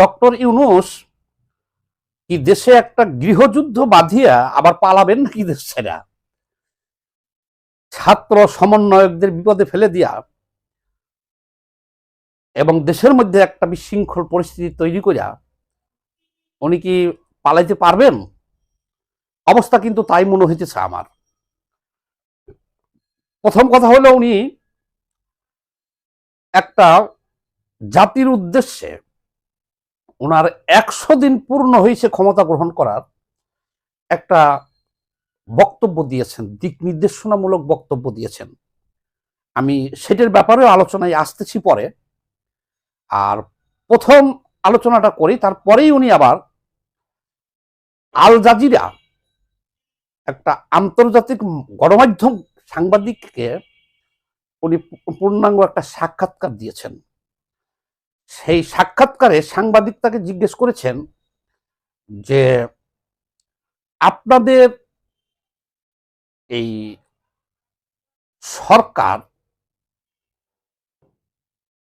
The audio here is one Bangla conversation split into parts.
ডক্টর ইউনুস কি দেশে একটা গৃহযুদ্ধ বাঁধিয়া আবার পালাবেন নাকি দেশ ছেড়া? ছাত্র সমন্বয়কদের বিপদে ফেলে দিয়া এবং দেশের মধ্যে একটা বিশৃঙ্খল পরিস্থিতি তৈরি করিয়া উনি কি পালাইতে পারবেন? অবস্থা কিন্তু তাই মনে হইতেছে আমার। প্রথম কথা হলো উনি একটা জাতির উদ্দেশ্যে ওনার একশো দিন পূর্ণ হয়েছে ক্ষমতা গ্রহণ করার একটা বক্তব্য দিয়েছেন, দিক নির্দেশনামূলক বক্তব্য দিয়েছেন। আমি সেটার ব্যাপারেও আলোচনায় আসতেছি পরে। আর প্রথম আলোচনাটা করি, তারপরেই উনি আবার আল জাজিরা একটা আন্তর্জাতিক গণমাধ্যম সাংবাদিককে উনি পূর্ণাঙ্গ একটা সাক্ষাৎকার দিয়েছেন। সেই সাক্ষাৎকারে সাংবাদিক তাকে জিজ্ঞেস করেছেন যে আপনাদের এই সরকার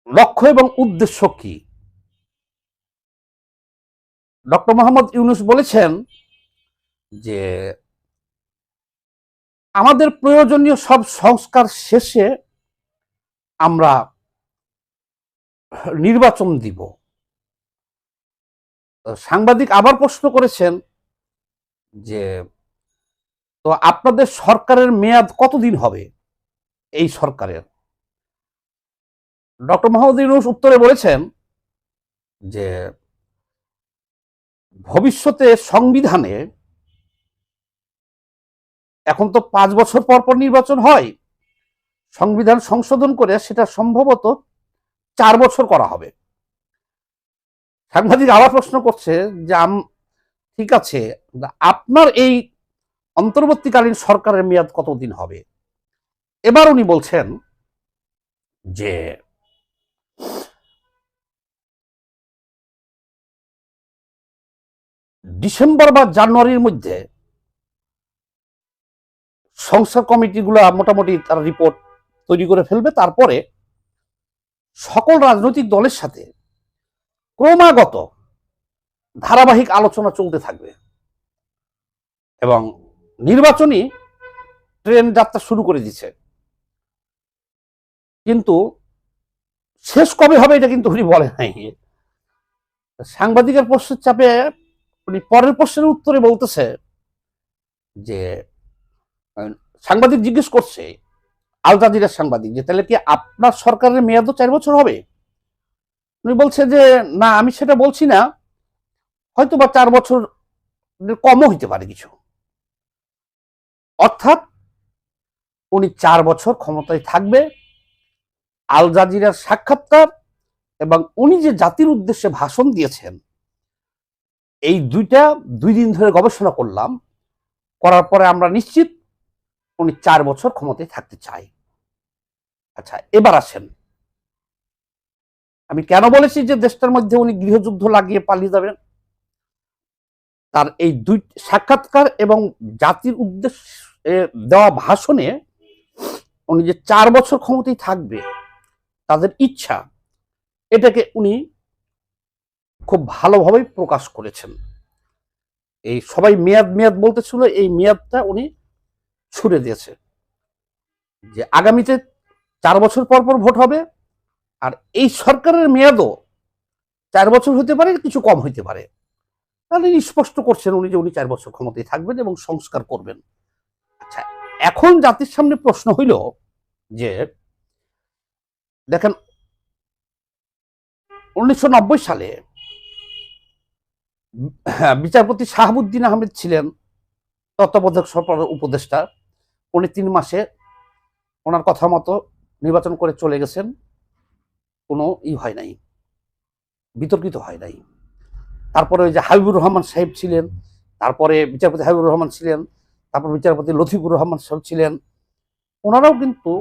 লক্ষ্য এবং উদ্দেশ্য কি? ডক্টর মোহাম্মদ ইউনুস বলেছেন যে আমাদের প্রয়োজনীয় সব সংস্কার শেষে আমরা নির্বাচন দিব। সাংবাদিক আবার প্রশ্ন করেছেন যে, তো আপনাদের সরকারের মেয়াদ কতদিন হবে? এই সরকারের। ডক্টর মোহাম্মদ ইউনুস উত্তরে বলেছেন যে, ভবিষ্যতে সংবিধানে এখন তো পাঁচ বছর পর পর নির্বাচন হয়। সংবিধান সংশোধন করে সেটা সম্ভবত চার বছর করা হবে। সাংবাদিক আবার প্রশ্ন করছে যে, আম- ঠিক আছে আপনার এই অন্তর্বর্তীকালীন সরকারের মেয়াদ কতদিন হবে? এবার উনি বলছেন যে, ডিসেম্বর বা জানুয়ারির মধ্যে সংস্কার কমিটিগুলো মোটামুটি তারা রিপোর্ট তৈরি করে ফেলবে, তারপরে সকল রাজনৈতিক দলের সাথে ক্রমাগত ধারাবাহিক আলোচনা চলতে থাকবে এবং নির্বাচনী ট্রেন যাত্রা শুরু করে দিচ্ছে। কিন্তু শেষ কবে হবে এটা কিন্তু উনি বলে নাই। সাংবাদিকের প্রশ্নের চাপে উনি পরের প্রশ্নের উত্তরে বলতেছে যে, সাংবাদিক জিজ্ঞেস করছে আল জাজিরার সাংবাদিক, যে তাহলে কি আপনার সরকারের মেয়াদও চার বছর হবে? উনি বলছে যে, না, আমি সেটা বলছি না। হয়তো বা চার বছর কমও হইতে পারে কিছু। অর্থাৎ উনি চার বছর ক্ষমতায় থাকবে, আল জাজিরার সাক্ষাৎকার এবং উনি যে জাতির উদ্দেশ্যে ভাষণ দিয়েছেন, এই দুইটা দুই দিন ধরে গবেষণা করলাম, করার পরে আমরা নিশ্চিত উনি চার বছর ক্ষমতায় থাকতে চাই আচ্ছা এবার আসেন। আমি কেন বলেছি যে দেশটার মধ্যে উনি গৃহযুদ্ধ লাগিয়ে পালিয়ে যাবেন? তার এই দুই, সাক্ষাৎকার এবং জাতির উদ্দেশ্যে দেওয়া ভাষণে উনি যে চার বছর ক্ষমতায় থাকবে, তাদের ইচ্ছা, এটাকে উনি খুব ভালোভাবেই প্রকাশ করেছেন। এই সবাই মেয়াদ মেয়াদ বলতেছিল, এই মেয়াদটা উনি ছুড়ে দিয়েছে। যে আগামীতে চার বছর পর পর ভোট হবে। আর এই সরকারের মেয়াদও চার বছর হতে পারে, কিছু কম হইতে পারে। তাহলে স্পষ্ট করছেন উনি যে উনি চার বছর ক্ষমতায় থাকবেন এবং সংস্কার করবেন। আচ্ছা এখন জাতির সামনে প্রশ্ন হইল যে, দেখেন, উনিশশো নব্বই সালে বিচারপতি শাহাবুদ্দিন আহমেদ ছিলেন তত্ত্বাবধায়ক সরকারের উপদেষ্টা। উনি তিন মাসে ওনার কথা মতো নির্বাচন করে চলে গেছেন, কোনো ই হয় নাই, বিতর্কিত হয় নাই। তারপরে ওই যে হাবিবুর রহমান সাহেব ছিলেন, তারপরে বিচারপতি হাবিবুর রহমান ছিলেন, তারপর বিচারপতি লতিফুর রহমান সাহেব ছিলেন, ওনারাও কিন্তু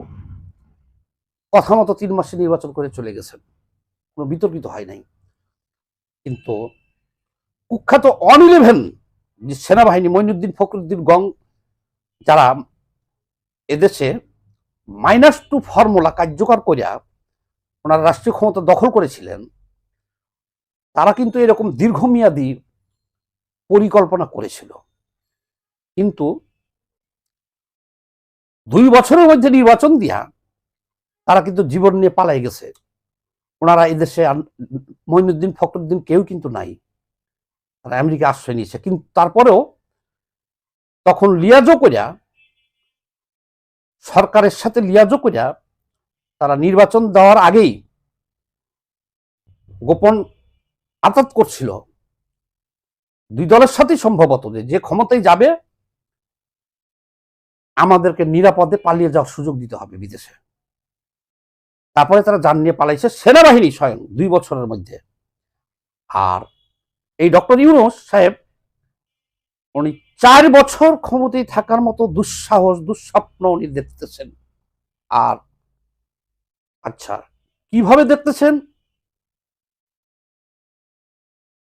কথা মতো তিন মাসে নির্বাচন করে চলে গেছেন, কোনো বিতর্কিত হয় নাই। কিন্তু কুখ্যাত অন ইলেভেন সেনাবাহিনী মইনুদ্দিন ফখরুদ্দিন গং, যারা এদেশে মাইনাস টু ফর্মুলা কার্যকর করিয়া ওনার রাষ্ট্রীয় ক্ষমতা দখল করেছিলেন, তারা কিন্তু এরকম দীর্ঘমেয়াদী পরিকল্পনা করেছিল। কিন্তু দুই বছরের মধ্যে নির্বাচন দিয়া তারা কিন্তু জীবন নিয়ে পালাই গেছে। ওনারা এদেশে মঈনুদ্দিন ফখরুদ্দিন কেউ কিন্তু নাই। তারা আমেরিকা আশ্রয় নিয়েছে। কিন্তু তারপরেও তখন লিয়াজো করিয়া সরকারের সাথে লিয়াজো করিয়া তারা নির্বাচন দেওয়ার আগেই গোপন আতাত করছিল। দুই দলের সাথেই সম্ভবত যে ক্ষমতায় যাবে, আমাদেরকে নিরাপদে পালিয়ে যাওয়ার সুযোগ দিতে হবে বিদেশে। তারপরে তারা যান নিয়ে পালাইছে সেনাবাহিনী স্বয়ং দুই বছরের মধ্যে। আর এই ডক্টর ইউনুস সাহেব উনি চার বছর ক্ষমতায় থাকার মতো দুঃসাহস, দুঃস্বপ্ন উনি দেখতেছেন। আর আচ্ছা কীভাবে দেখতেছেন?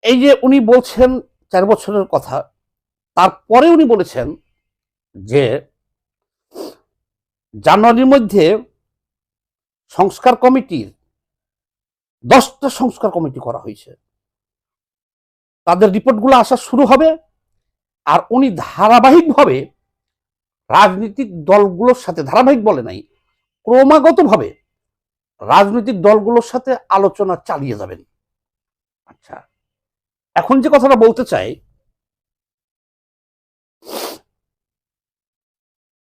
এই যে উনি বলছেন চার বছরের কথা, তারপরে উনি বলেছেন যে জানুয়ারির মধ্যে সংস্কার কমিটির দশটা সংস্কার কমিটি করা হয়েছে। তাদের রিপোর্টগুলো আসা শুরু হবে। আর উনি ধারাবাহিকভাবে রাজনৈতিক দলগুলোর সাথে, ধারাবাহিক বলে নাই, ক্রমাগতভাবে রাজনৈতিক দলগুলোর সাথে আলোচনা চালিয়ে যাবেন। আচ্ছা এখন যে কথাটা বলতে চাই,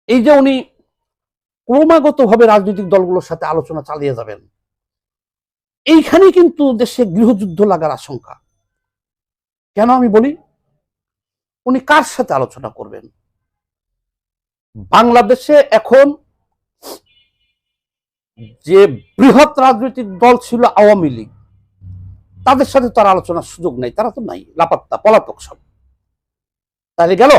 এই যে উনি ক্রমাগতভাবে রাজনৈতিক দলগুলোর সাথে আলোচনা চালিয়ে যাবেন এইখানে কিন্তু দেশে গৃহযুদ্ধ লাগার আশঙ্কা। কেন আমি বলি? উনি কার সাথে আলোচনা করবেন? বাংলাদেশে এখন যে বৃহৎ রাজনৈতিক দল ছিল আওয়ামী লীগ, তাদের সাথে তার আলোচনার সুযোগ নেই, তারা তো নাই, লাপাত্তা, পলাতক সব। তাহলে গেল?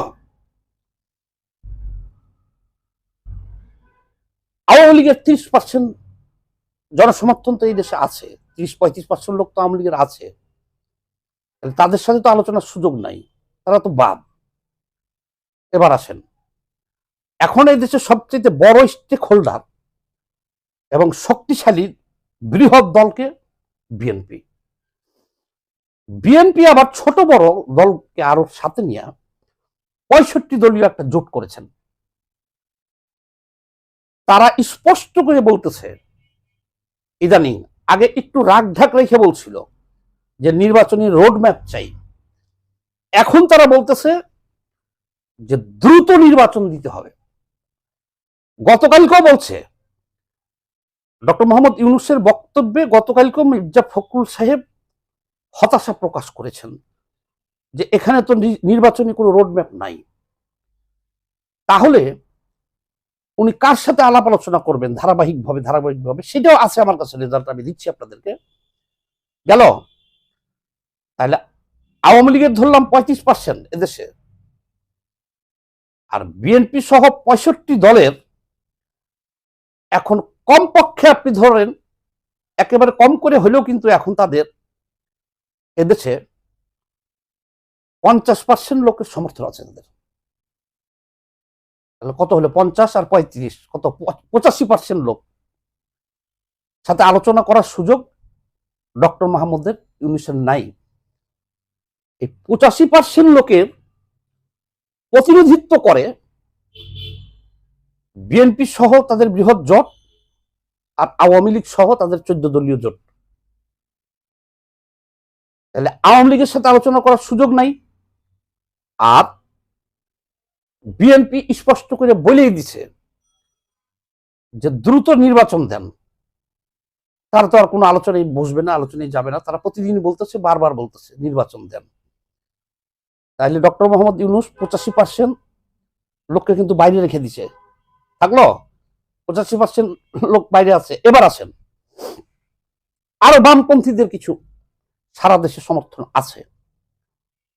আওয়ামী লীগের ত্রিশ পার্সেন্ট জনসমর্থন তো এই দেশে আছে, ত্রিশ, পঁয়ত্রিশ পার্সেন্ট লোক তো আওয়ামী লীগের আছে। তাদের সাথে তো আলোচনার সুযোগ নাই। তারা তো বাদ এবার আসেন। এখন এই দেশের সবচেয়ে বড় স্টেক হোল্ডার এবং শক্তিশালী বৃহৎ দলকে বিএনপি। বিএনপি আবার ছোট বড় দলকে আরও সাথে নিয়ে পঁয়ষট্টি দলীয় একটা জোট করেছেন। তারা স্পষ্ট করে বলতেছে, ইদানিং আগে একটু রাগ ঢাক রেখে বলছিল যে নির্বাচনী রোড ম্যাপ চাই। এখন তারা বলতেছে যে দ্রুত নির্বাচন দিতে হবে। গতকালকেও বলছে, ডক্টর মোহাম্মদ ইউনুসের বক্তব্যে গতকালকেও মির্জা ফখরুল সাহেব হতাশা প্রকাশ করেছেন যে এখানে তো নির্বাচনী কোনো রোড ম্যাপ নাই। তাহলে উনি কার সাথে আলাপ আলোচনা করবেন ধারাবাহিকভাবে ধারাবাহিকভাবে? সেটাও আছে আমার কাছে রেজাল্ট আমি দিচ্ছি আপনাদেরকে। গেল। তাহলে আওয়ামী লীগের ধরলাম পঁয়ত্রিশ পার্সেন্ট এদেশে। আর বিএনপি সহ পঁয়ষট্টি দলের এখন কমপক্ষে আপনি ধরেন, একেবারে কম করে হলেও কিন্তু এখন তাদের এদেশে পঞ্চাশ পার্সেন্ট লোকের সমর্থন আছে তাদের। কত হলো পঞ্চাশ আর পঁয়ত্রিশ? কত? পঁচাশি পার্সেন্ট লোক। সাথে আলোচনা করার সুযোগ ডক্টর মাহমুদের ইউনিশন নাই। এই পঁচাশি পার্সেন্ট লোকের প্রতিনিধিত্ব করে বিএনপি সহ তাদের বৃহৎ জোট আর আওয়ামী লীগ সহ তাদের চোদ্দ দলীয় জোট। তাহলে আওয়ামী লীগের সাথে আলোচনা করার সুযোগ নাই। আর বিএনপি স্পষ্ট করে বলেই দিছে যে দ্রুত নির্বাচন দেন। তারা তো আর কোনো আলোচনায় বসবে না, আলোচনায় যাবে না। তারা প্রতিদিন বলতেছে, বারবার বলতেছে, নির্বাচন দেন। তাহলে ডক্টর মোহাম্মদ ইউনুস পঁচাশি পার্সেন্ট লোককে কিন্তু বাইরে রেখে দিছে। থাকল? পঁচাশি পার্সেন্ট লোক বাইরে আছে, এবার আসেন। আরও বামপন্থীদের কিছু সারা দেশে সমর্থন আছে।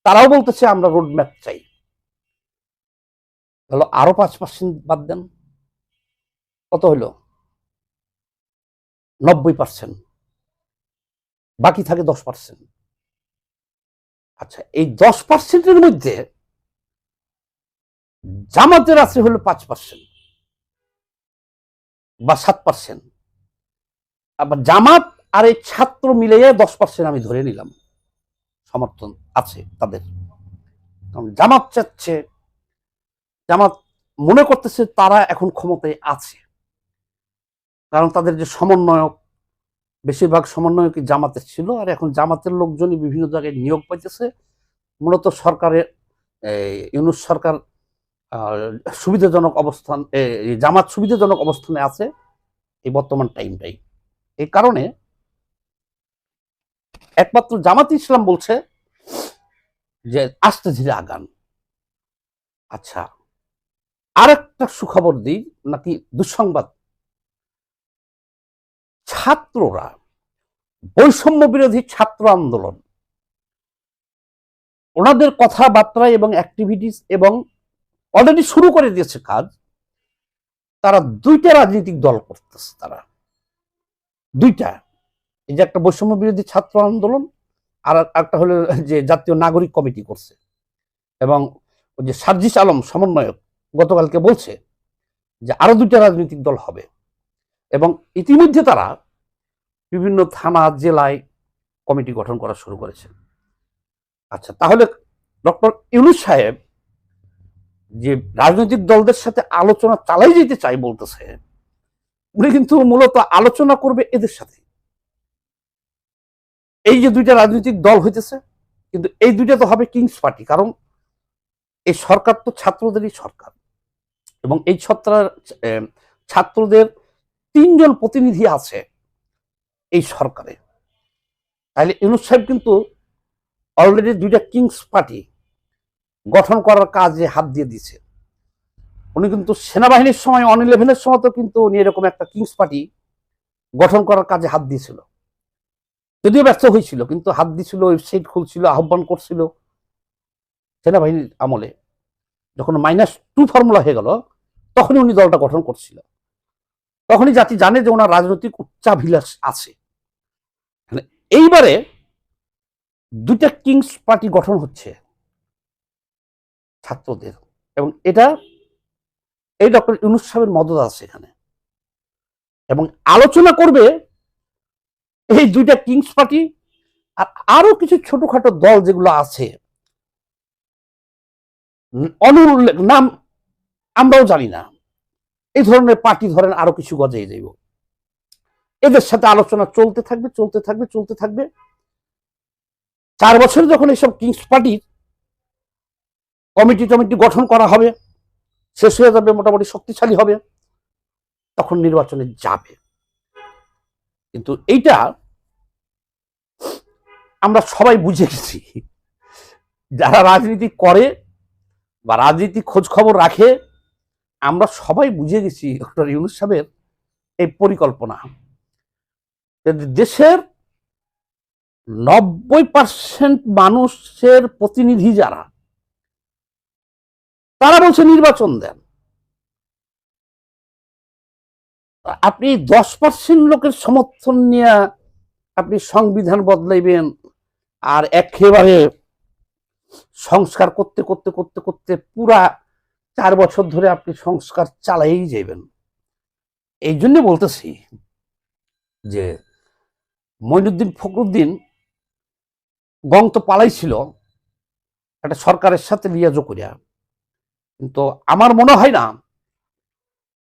তারাও বলতেছে, আমরা রোড ম্যাপ চাই। হলো আরও পাঁচ পার্সেন্ট বাদ দেন। কত হলো নব্বই পার্সেন্ট বাকি থাকে দশ পার্সেন্ট আচ্ছা এই দশ পার্সেন্টের মধ্যে জামাতের আছে হলো পাঁচ পার্সেন্ট বা সাত পার্সেন্ট আবার জামাত আর এই ছাত্র মিলিয়ে দশ পার্সেন্ট আমি ধরে নিলাম। সমর্থন আছে তাদের। কারণ জামাত চাচ্ছে, জামাত মনে করতেছে তারা এখন ক্ষমতায় আছে। কারণ তাদের যে সমন্বয়ক বেশিরভাগ সমন্বয়কই জামাতের ছিল, আর এখন জামাতের লোকজনই বিভিন্ন জায়গায় নিয়োগ পাইতেছে। মূলত সরকারের ইউনুস সরকার সুবিধাজনক অবস্থান জামাত সুবিধাজনক অবস্থানে আছে এই বর্তমান টাইমটাই। এই কারণে একমাত্র জামাত ইসলাম বলছে যে আস্তে ধীরে আগান। আচ্ছা আরেকটা সুখবর দিই, নাকি দুঃসংবাদ ছাত্ররা বৈষম্য বিরোধী ছাত্র আন্দোলন। ওনাদের কথাবার্তা এবং অ্যাক্টিভিটিস এবং অলরেডি শুরু করে দিয়েছে কাজ, তারা দুইটা রাজনৈতিক দল করতেছে তারা। দুইটা, এই যে একটা বৈষম্য বিরোধী ছাত্র আন্দোলন, আর একটা হলো যে জাতীয় নাগরিক কমিটি করছে। এবং ওই যে সার্জিস আলম সমন্বয়ক গতকালকে বলছে যে আরও দুইটা রাজনৈতিক দল হবে। এবং ইতিমধ্যে তারা বিভিন্ন থানা জেলায় কমিটি গঠন করা শুরু করেছে। আচ্ছা তাহলে ডক্টর ইউনুস সাহেব যে রাজনৈতিক দলদের সাথে আলোচনা চালাই যেতে চাই বলতেছে উনি কিন্তু মূলত আলোচনা করবে এদের সাথে। এই যে দুইটা রাজনৈতিক দল হইতেছে কিন্তু এই দুইটা তো হবে কিংস পার্টি কারণ এই সরকার তো ছাত্রদেরই সরকার। এবং এই ছত্রার আহ, ছাত্রদের তিনজন প্রতিনিধি আছে। এই সরকারে। তাহলে ইউনুস সাহেব কিন্তু অলরেডি দুইটা কিংস পার্টি গঠন করার কাজে হাত দিয়ে দিছে উনি কিন্তু সেনাবাহিনীর সময় অন ইলেভেনের সময় তো কিন্তু উনি এরকম একটা কিংস পার্টি গঠন করার কাজে হাত দিয়েছিল। যদিও ব্যস্ত হয়েছিল, কিন্তু হাত দিছিল ওয়েবসাইট খুলছিল, আহ্বান করছিল সেনাবাহিনীর আমলে। যখন মাইনাস টু ফর্মুলা হয়ে গেল, তখনই উনি দলটা গঠন করছিল। তখনই জাতি জানে যে ওনার রাজনৈতিক উচ্চাভিলাষ আছে। এইবারে দুইটা কিংস পার্টি গঠন হচ্ছে ছাত্রদের এবং এটা এই ডক্টর ইউনুস সাহেবের মদত আছে এখানে। এবং আলোচনা করবে এই দুইটা কিংস পার্টি আর আরও কিছু ছোটখাটো দল যেগুলো আছে। অনুল্লেখ নাম আমরাও জানি না। এই ধরনের পার্টি ধরেন আরও কিছু গজাই যাইব। এদের সাথে আলোচনা চলতে থাকবে চলতে থাকবে চলতে থাকবে। চার বছর যখন এইসব কিংস পার্টির কমিটি টমিটি গঠন করা হবে, শেষ হয়ে যাবে, মোটামুটি শক্তিশালী হবে, তখন নির্বাচনে যাবে। কিন্তু এইটা আমরা সবাই বুঝে গেছি। যারা রাজনীতি করে বা রাজনীতি খোঁজ খবর রাখে, আমরা সবাই বুঝে গেছি ডক্টর ইউনুস সাহেবের এই পরিকল্পনা। দেশের নব্বই পার্সেন্ট মানুষের প্রতিনিধি যারা, তারা বলছে নির্বাচন দেন। আপনি দশ পার্সেন্ট লোকের সমর্থন নিয়ে আপনি সংবিধান বদলাইবেন আর একেবারে সংস্কার করতে করতে করতে করতে পুরা চার বছর ধরে আপনি সংস্কার চালাই যাবেন এই জন্য বলতেছি যে মইনুদ্দিন ফখরুদ্দিন গং তো পালাইছিল একটা সরকারের সাথে লিয়াজ করিয়া। কিন্তু আমার মনে হয় না,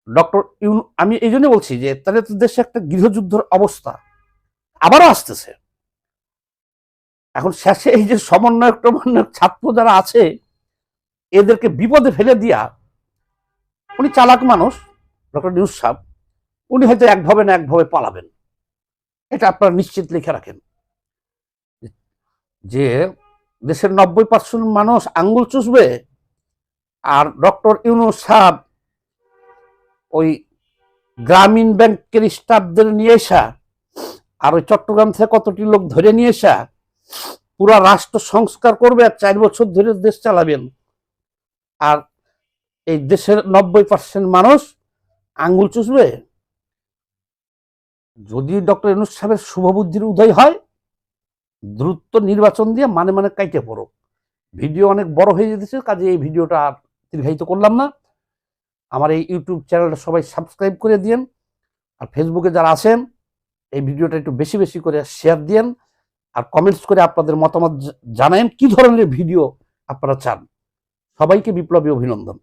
ডক্টর ইউন, আমি এই জন্য বলছি যে তাহলে তো দেশে একটা গৃহযুদ্ধের অবস্থা আবারও আসতেছে। এখন শেষে এই যে সমন্বয়ক টমন্বয়ক ছাত্র যারা আছে, এদেরকে বিপদে ফেলে দিয়া, উনি চালাক মানুষ, ডক্টর নিউজ সাহেব, উনি হয়তো একভাবে না একভাবে পালাবেন। এটা আপনারা নিশ্চিত লিখে রাখেন। যে দেশের নব্বই পার্সেন্ট মানুষ আঙ্গুল চুষবে আর ডক্টর ইউনুস সাহেব ওই গ্রামীণ ব্যাংকের স্টাফদের নিয়ে আসা আর ওই চট্টগ্রাম থেকে কতটি লোক ধরে নিয়ে আসা পুরা রাষ্ট্র সংস্কার করবে আর চার বছর ধরে দেশ চালাবেন। আর এই দেশের নব্বই পার্সেন্ট মানুষ আঙ্গুল চুষবে যদি ডক্টর ইউনুস সাহেবের শুভবুদ্ধির উদয় হয়, দ্রুত নির্বাচন দিয়ে মানে মানে কাইটে পড়ো। ভিডিও অনেক বড় হয়ে যেতেছে, কাজে এই ভিডিওটা আর দীর্ঘায়িত করলাম না। আমার এই ইউটিউব চ্যানেলটা সবাই সাবস্ক্রাইব করে দিন আর ফেসবুকে যারা আছেন, এই ভিডিওটা একটু বেশি বেশি করে শেয়ার দিন আর কমেন্টস করে আপনাদের মতামত জানায়েন, কি ধরনের ভিডিও আপনারা চান। সবাইকে বিপ্লবী অভিনন্দন।